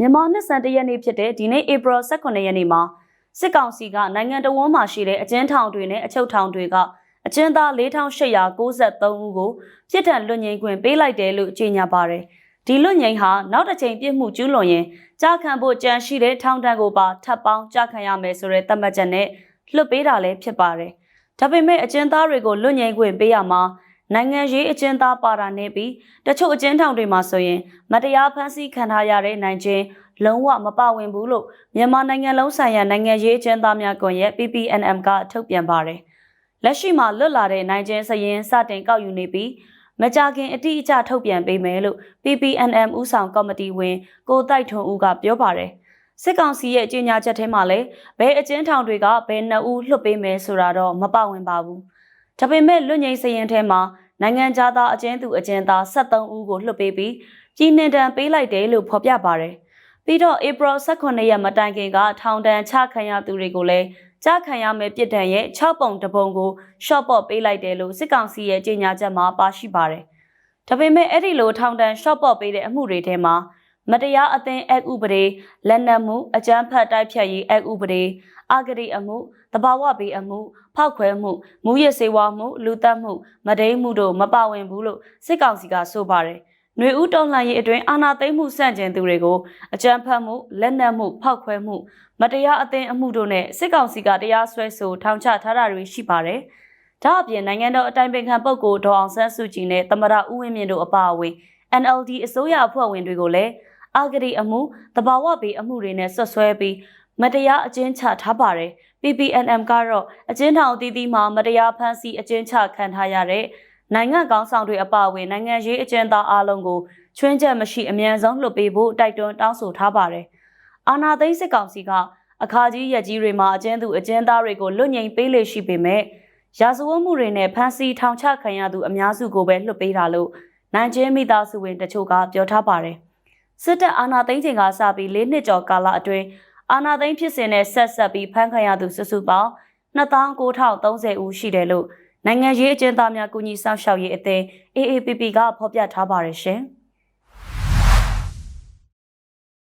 မြန်မာနှစ်ဆန်တရက်နေ့ဖြစ်တဲ့ဒီနေ့ဧပြီ18ရက်နေ့မှာစစ်ကောင်စီကနိုင်ငံတော်ဝန်မှရှိတဲ့အကျဉ်းထောင်တွေနဲ့အချုပ်ထောင်တွေကအကျဉ်းသား4893ဦးကိုပြစ်ဒဏ်လွတ်ငြိမ်းခွင့်ပေးလိုက်တယ်လို့ကြေညာပါတယ်။ဒီလွတ်ငြိမ်းဟာနောက်တစ်ချိန်ပြစ်မှုကျူးလွန်ရင်ကြာခံဖို့ကြံရှိတဲ့ထောင်ဒဏ်ကိုပါထပ်ပေါင်းကြာခံရမယ်ဆိုတဲ့သတ်မှတ်ချက်နဲ့လွတ်ပေးတာလည်းဖြစ်ပါတယ်။ဒါပေမဲ့အကျဉ်းသားတွေကိုလွတ်ငြိမ်းခွင့်ပေးရမှာ နိုင်ငံရေးအကျဉ်းသားပါတာနေပြီးတချို့အကျဉ်းထောင်တွေမှာဆိုရင်မတရားဖမ်းဆီးခံထားရတဲ့နိုင်ချင်းလုံးဝမပါဝင်ဘူးလို့မြန်မာနိုင်ငံလုံးဆိုင်ရာနိုင်ငံရေးအကျဉ်းသားများကွန်ရက် PPNM ကထုတ်ပြန်ပါတယ်။လက်ရှိမှာလွတ်လာတဲ့နိုင်ချင်းစရင်စတင်ကောက်ယူနေပြီးမကြခင်အတိအကျထုတ်ပြန်ပေးမယ်လို့ PPNM ဦးဆောင်ကော်မတီဝင်ကိုတိုက်ထွန်းဦးကပြောပါတယ်။စစ်ကောင်စီရဲ့ကြေညာချက်ထဲမှာလည်းဘယ်အကျဉ်းထောင်တွေကဘယ်နှစ်ဦးလွှတ်ပေးမယ်ဆိုတာတော့မပါဝင်ပါဘူး။ ဒါပေမဲ့လွတ်ငြိမ်းစရင်ထဲမှာနိုင်ငံသားအကျဉ်းသူအကျဉ်းသား73ဦးကိုလွှတ်ပေးပြီးကြီးနှင်တန်ပေးလိုက်တယ်လို့ဖော်ပြပါတယ်။ပြီးတော့ April 18ရက်မတိုင်ခင်ကထောင်ဒဏ်ချခံရသူတွေကိုလည်းကြားခံရမယ့်ပြစ်ဒဏ်ရဲ့6ပုံတပုံကို short ပေါ့ပေးလိုက်တယ်လို့စစ်ကောင်စီရဲ့ကြေညာချက်မှာပါရှိပါတယ်။ဒါပေမဲ့အဲ့ဒီလိုထောင်ဒဏ် short ပေါ့ပေးတဲ့အမှုတွေထဲမှာ မတရားအသင်းအက်ဥပဒေလက်နက်မှုအကြမ်းဖက်တိုက်ဖြတ်ရေးအက်ဥပဒေအဂတိအမှုတဘာဝဘေးအမှုဖောက်ခွဲမှုမူရစေဝါမှုလူတက်မှုမဒိန်မှုတို့မပါဝင်ဘူးလို့စစ်ကောင်စီကဆိုပါတယ်။ຫນွေဦးတုံးလှန်ရေးအတွင်းအာဏာသိမ်းမှုစန့်ကျင်သူတွေကိုအကြမ်းဖက်မှုလက်နက်မှုဖောက်ခွဲမှုမတရားအသင်းအမှုတို့နဲ့စစ်ကောင်စီကတရားစွဲဆိုထောင်ချထားတာတွေရှိပါတယ်။ဒါအပြင်နိုင်ငံတော်အတိုင်ပင်ခံပုဂ္ဂိုလ်ဒေါအောင်ဆန်းစုကြည်နဲ့သမ္မတဦးဝင်းမြင့်တို့အပါအဝင် NLD အစိုးရအဖွဲ့ဝင်တွေကိုလည်း အာဂတိအမှုတဘာဝဘေးအမှုတွေနဲ့ဆွတ်ဆွဲပြီးမတရားအကျဉ်းချထားပါတယ်။ PPNM ကတော့အကျဉ်းထောင်အသီးသီးမှာမတရားဖမ်းဆီးအကျဉ်းချခံထားရတဲ့နိုင်ငံကောင်းဆောင်တွေအပါအဝင်နိုင်ငံရေးအကျဉ်းသားအလုံးကိုချွင်းချက်မရှိအမြန်ဆုံးလွှတ်ပေးဖို့တိုက်တွန်းတောင်းဆိုထားပါတယ်။အာနာသိန်းစစ်ကောင်စီကအခါကြီးရက်ကြီးတွေမှာအကျဉ်းသူအကျဉ်းသားတွေကိုလွတ်ငြိမ်ပေးလေရှိပေမဲ့ရာဇဝတ်မှုတွေနဲ့ဖမ်းဆီးထောင်ချခံရသူအများစုကိုပဲလွှတ်ပေးတာလို့နိုင်ကျင်းမိသားစုဝင်တချို့ကပြောထားပါတယ်။ စစ်တပ်အာဏာသိမ်းချိန်ကစပြီး၄နှစ်ကျော်ကာလအတွင်းအာနာသိန်းဖြစ်စဉ်နဲ့ဆက်ဆက်ပြီးဖမ်းခံရသူစုစုပေါင်း2930ဦးရှိတယ်လို့နိုင်ငံရေးအကျဉ်းသားများကူညီဆောင်ရှောက်ရေးအသင်း AAPP ကဖော်ပြထားပါတယ်ရှင်။